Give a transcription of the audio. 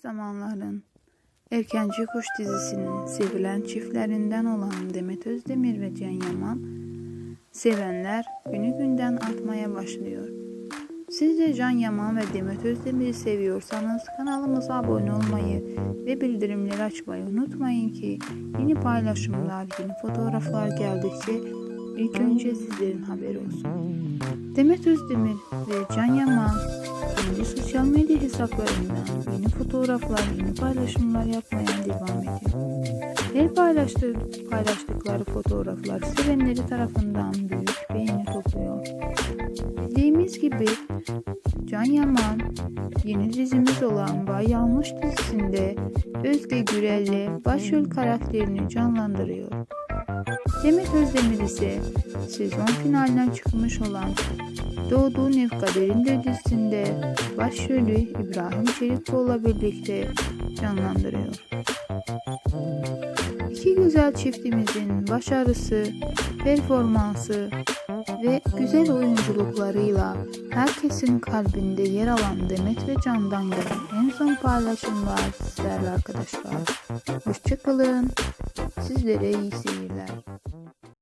zamanların Erkenci Kuş dizisinin sevilen çiftlerinden olan Demet Özdemir ve Can Yaman, sevenler günü günden artmaya başlıyor. Siz de Can Yaman ve Demet Özdemir'i seviyorsanız kanalımıza abone olmayı ve bildirimleri açmayı unutmayın ki yeni paylaşımlar, yeni fotoğraflar geldikçe ilk önce sizlerin haberi olsun. Demet Özdemir ve Can Yaman kendi sosyal medya hesaplarından yeni fotoğraflar, yeni paylaşımlar yapmaya devam ediyor. Her paylaştığı, paylaştıkları fotoğraflar sevenleri tarafından büyük beğeni topluyor. Bildiğimiz gibi Can Yaman yeni dizimiz olan Bay Yanlış dizisinde Özge Gürel'le başrol karakterini canlandırıyor. Demet Özdemir ise sezon finaline çıkmış olan Doğduğu Nevkader'in dizisinde başrolü İbrahim Çelikkol'la birlikte canlandırıyor. İki güzel çiftimizin başarısı, performansı ve güzel oyunculuklarıyla herkesin kalbinde yer alan Demet ve Can'dan gelen en son paylaşımlar sizlerle arkadaşlar. Hoşçakalın. Sizlere iyi seyirler.